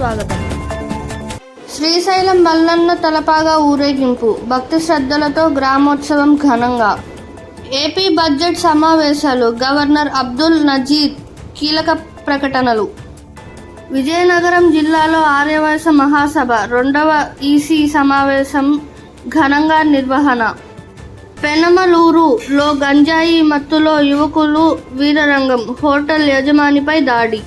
స్వాగతం. శ్రీశైలం మల్లన్న తలపాగా ఊరేగింపు. భక్తి శ్రద్ధలతో గ్రామోత్సవం ఘనంగా. ఏపీ బడ్జెట్ సమావేశాలు. గవర్నర్ అబ్దుల్ నజీర్ కీలక ప్రకటనలు. విజయనగరం జిల్లాలో ఆర్యవైశ్య మహాసభ రెండవ ఈసీ సమావేశం ఘనంగా నిర్వహణ. పెనమలూరులో గంజాయి మత్తులో యువకులు వీరరంగం. హోటల్ యజమానిపై దాడి.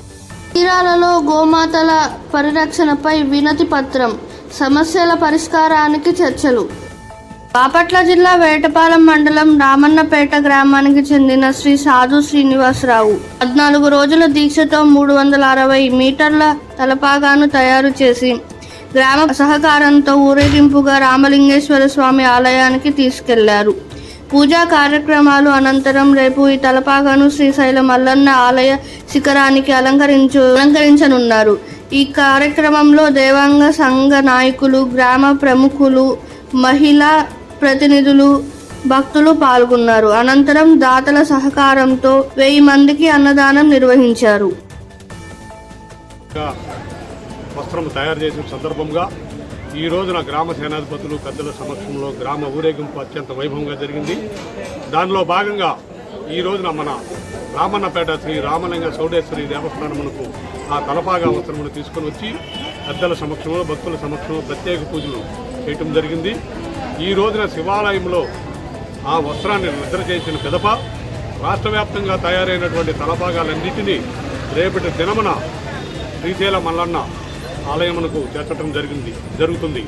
తీరాలలో గోమాతల పరిరక్షణపై వినతి పత్రం సమస్యల పరిష్కారానికి చర్చలు. బాపట్ల జిల్లా వేటపాలెం మండలం రామన్నపేట గ్రామానికి చెందిన శ్రీ సాధు శ్రీనివాసరావు పద్నాలుగు రోజుల దీక్షతో మూడు వందల అరవై మీటర్ల తలపాగాను తయారు చేసి గ్రామ సహకారంతో ఊరేగింపుగా రామలింగేశ్వర స్వామి ఆలయానికి తీసుకెళ్ళారు. పూజా కార్యక్రమాలు అనంతరం రేపు ఈ తలపాకను శ్రీశైలం మల్లన్న ఆలయ శిఖరానికి అలంకరించు అలంకరించనున్నారు. ఈ కార్యక్రమంలో దేవాంగ సంఘ నాయకులు గ్రామ ప్రముఖులు మహిళా ప్రతినిధులు భక్తులు పాల్గొన్నారు. అనంతరం దాతల సహకారంతో వెయ్యి మందికి అన్నదానం నిర్వహించారు. వస్త్రం తయారు చేసిన సందర్భంగా ఈ రోజున గ్రామ సేనాధిపతులు పెద్దల సమక్షంలో గ్రామ ఊరేగింపు అత్యంత వైభవంగా జరిగింది. దానిలో భాగంగా ఈ రోజున మన రామన్నపేట శ్రీ రామలింగ చౌడేశ్వరి దేవస్థానమునకు ఆ తలపాగా వస్త్రమును తీసుకొని వచ్చి పెద్దల సమక్షంలో భక్తుల సమక్షంలో ప్రత్యేక పూజలు చేయటం జరిగింది. ఈ రోజున శివాలయంలో ఆ వస్త్రాన్ని నిద్ర చేసిన పిదప రాష్ట్ర వ్యాప్తంగా తయారైనటువంటి తలపాగాలన్నింటినీ రేపటి దినమున శ్రీశైల మల్లన్న ఆలయమునకు చేర్చడం జరిగింది జరుగుతుంది.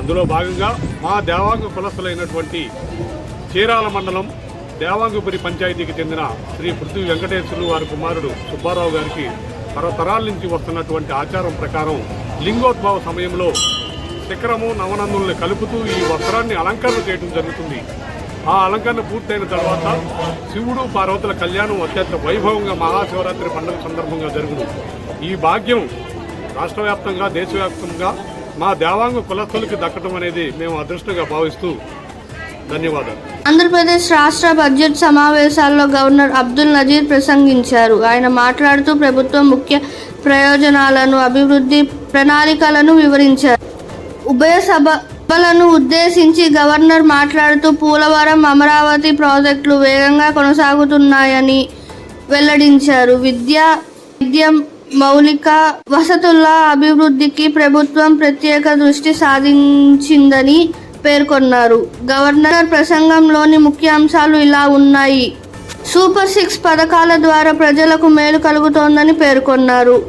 అందులో భాగంగా మా దేవాంగ కులస్థులైనటువంటి చీరాల మండలం దేవాంగపురి పంచాయతీకి చెందిన శ్రీ పృథ్వీ వెంకటేశ్వరులు వారి కుమారుడు సుబ్బారావు గారికి తరతరాల నుంచి వస్తున్నటువంటి ఆచారం ప్రకారం లింగోద్భవ సమయంలో శిఖరము నవనందుల్ని కలుపుతూ ఈ వస్త్రాన్ని అలంకరణ చేయడం జరుగుతుంది. ఆ అలంకరణ పూర్తయిన తర్వాత శివుడు పార్వతుల కళ్యాణం అత్యంత వైభవంగా మహాశివరాత్రి పండుగ సందర్భంగా జరుగును. ఈ భాగ్యం రాష్ట్ర వ్యాప్తంగా దేశవ్యాప్తంగా మా దేవాంగ కులస్తులకి దక్కడం అనేది మేము అదృష్టంగా భావిస్తూ ధన్యవాదాలు. ఆంధ్రప్రదేశ్ రాష్ట్ర బడ్జెట్ సమావేశాల్లో గవర్నర్ అబ్దుల్ నజీర్ ప్రసంగించారు. ఆయన మాట్లాడుతూ ప్రభుత్వం ముఖ్య ప్రయోజనాలను అభివృద్ధి ప్రణాళికలను వివరించారు. ఉభయ సభలను ఉద్దేశించి గవర్నర్ మాట్లాడుతూ పోలవరం అమరావతి ప్రాజెక్టులు వేగంగా కొనసాగుతున్నాయని వెల్లడించారు. విద్య విద్య మౌలిక వసతుల అభివృద్ధికి ప్రభుత్వం ప్రత్యేక దృష్టి సాధించిందని పేర్కొన్నారు. గవర్నర్ ప్రసంగంలోని ముఖ్య అంశాలు ఇలా ఉన్నాయి. సూపర్ సిక్స్ పథకాల ద్వారా ప్రజలకు మేలు కలుగుతోందని పేర్కొన్నారు.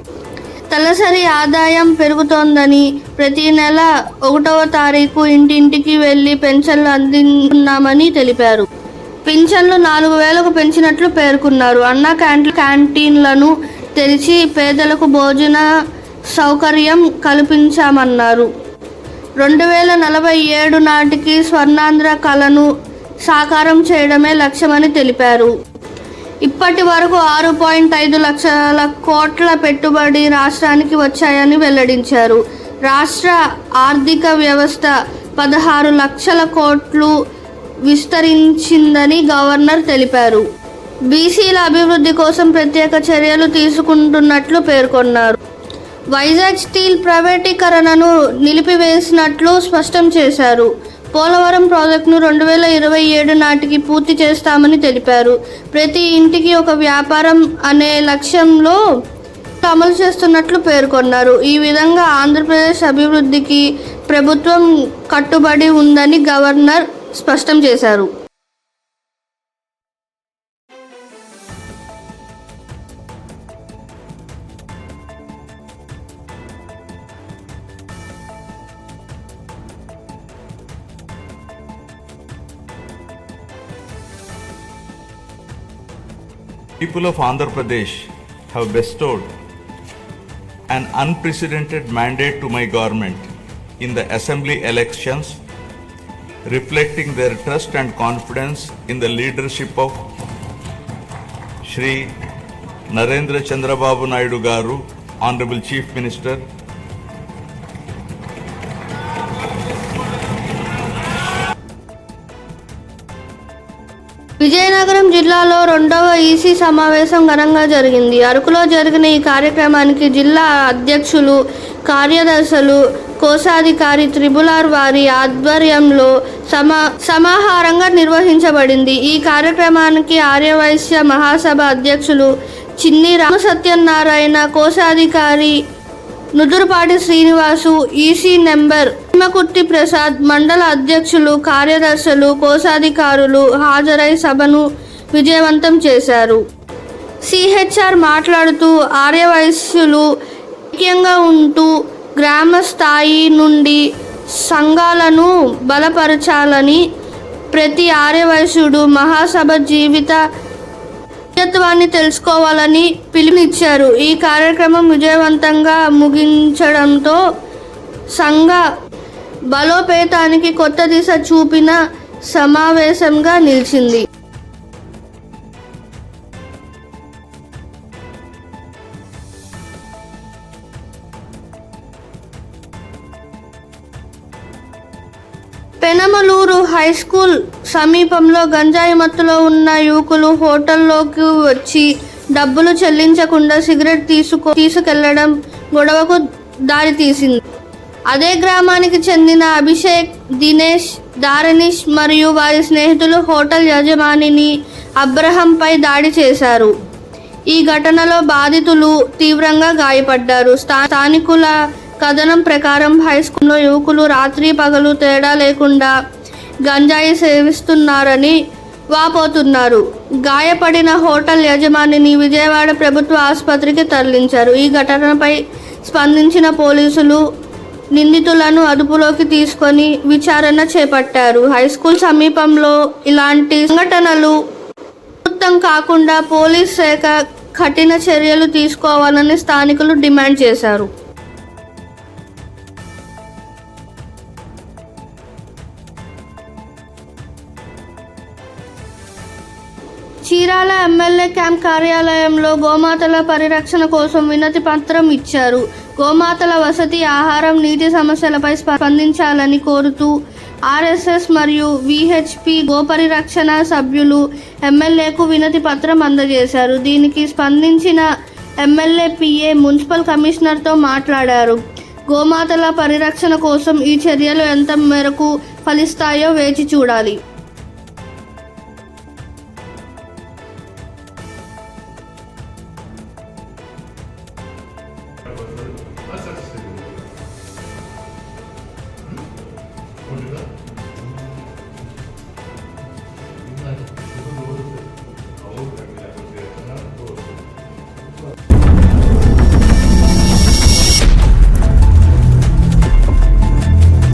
తలసరి ఆదాయం పెరుగుతోందని ప్రతి నెల ఒకటవ తారీఖు ఇంటింటికి వెళ్ళి పెన్షన్లు అందిస్తున్నామని తెలిపారు. పింఛన్లు నాలుగు వేలకు పెంచినట్లు పేర్కొన్నారు. అన్న క్యాంటీన్ క్యాంటీన్లను తెరిచి పేదలకు భోజన సౌకర్యం కల్పించామన్నారు. రెండు వేల నలభై ఏడు నాటికి స్వర్ణాంధ్ర కళను సాకారం చేయడమే లక్ష్యమని తెలిపారు. ఇప్పటి వరకు ఆరు పాయింట్ ఐదు లక్షల కోట్ల పెట్టుబడి రాష్ట్రానికి వచ్చాయని వెల్లడించారు. రాష్ట్ర ఆర్థిక వ్యవస్థ పదహారు లక్షల కోట్లు విస్తరించిందని గవర్నర్ తెలిపారు. బీసీల అభివృద్ధి కోసం ప్రత్యేక చర్యలు తీసుకుంటున్నట్లు పేర్కొన్నారు. వైజాగ్ స్టీల్ ప్రైవేటీకరణను నిలిపివేసినట్లు స్పష్టం చేశారు. పోలవరం ప్రాజెక్టును రెండు వేల ఇరవై ఏడు నాటికి పూర్తి చేస్తామని తెలిపారు. ప్రతి ఇంటికి ఒక వ్యాపారం అనే లక్ష్యంలో అమలు చేస్తున్నట్లు పేర్కొన్నారు. ఈ విధంగా ఆంధ్రప్రదేశ్ అభివృద్ధికి ప్రభుత్వం కట్టుబడి ఉందని గవర్నర్ స్పష్టం చేశారు. People of Andhra Pradesh have bestowed an unprecedented mandate to my government in the assembly elections, reflecting their trust and confidence in the leadership of Shri Narendra Chandrababu Naidu Garu, Honorable Chief Minister, Vizianagaram జిల్లాలో రెండవ EC సమావేశం ఘనంగా జరిగింది. అరకులో జరిగిన ఈ కార్యక్రమానికి జిల్లా అధ్యక్షులు కార్యదర్శులు కోశాధికారి త్రిబులార్ వారి ఆధ్వర్యంలో సమా సమాహారంగా నిర్వహించబడింది. ఈ కార్యక్రమానికి ఆర్యవైశ్య మహాసభ అధ్యక్షులు చిన్ని రామసత్యనారాయణ కోశాధికారి నుదురుపాటి శ్రీనివాసు ఈసీ నెంబర్ పద్మకుర్తి ప్రసాద్ మండల అధ్యక్షులు కార్యదర్శులు కోశాధికారులు హాజరై సభను విజయవంతం చేశారు. సిహెచ్ఆర్ మాట్లాడుతూ ఆర్యవయస్సులు ఐక్యంగా ఉంటూ గ్రామ స్థాయి నుండి సంఘాలను బలపరచాలని ప్రతి ఆర్యవయసుడు మహాసభ జీవిత సభ్యత్వాన్ని తెలుసుకోవాలని పిలుపునిచ్చారు. ఈ కార్యక్రమం విజయవంతంగా ముగించడంతో సంఘ బలోపేతానికి కొత్త దిశ చూపిన సమావేశంగా నిలిచింది. పెనమలూరు హై స్కూల్ సమీపంలో గంజాయి మత్తులో ఉన్న యువకులు హోటల్లోకి వచ్చి డబ్బులు చెల్లించకుండా సిగరెట్ తీసుకో తీసుకెళ్ళడం గొడవకు దారితీసింది. అదే గ్రామానికి చెందిన అభిషేక్ దినేష్ దారణీష్ మరియు వారి స్నేహితులు హోటల్ యజమానిని అబ్రహంపై దాడి చేశారు. ఈ ఘటనలో బాధితులు తీవ్రంగా గాయపడ్డారు. స్థా- స్థానికుల కథనం ప్రకారం హై స్కూల్లో యువకులు రాత్రి పగలు తేడా లేకుండా గంజాయి సేవిస్తున్నారని వాపోతున్నారు. గాయపడిన హోటల్ యజమానిని విజయవాడ ప్రభుత్వ ఆసుపత్రికి తరలించారు. ఈ ఘటనపై స్పందించిన పోలీసులు నిందితులను అదుపులోకి తీసుకొని విచారణ చేపట్టారు. హై స్కూల్ సమీపంలో ఇలాంటి సంఘటనలు మొత్తం కాకుండా పోలీస్ శాఖ కఠిన చర్యలు తీసుకోవాలని స్థానికులు డిమాండ్ చేశారు. చీరాల ఎమ్మెల్యే క్యాంప్ కార్యాలయంలో గోమాతల పరిరక్షణ కోసం వినతి పత్రం ఇచ్చారు. గోమాతల వసతి ఆహారం నీటి సమస్యలపై స్పందించాలని కోరుతూ ఆర్ఎస్ఎస్ మరియు విహెచ్పి గోపరిరక్షణ సభ్యులు ఎమ్మెల్యేకు వినతి పత్రం అందజేశారు. దీనికి స్పందించిన ఎమ్మెల్యే పిఏ మున్సిపల్ కమిషనర్తో మాట్లాడారు. గోమాతల పరిరక్షణ కోసం ఈ చర్యలు ఎంత మేరకు ఫలిస్తాయో వేచి చూడాలి.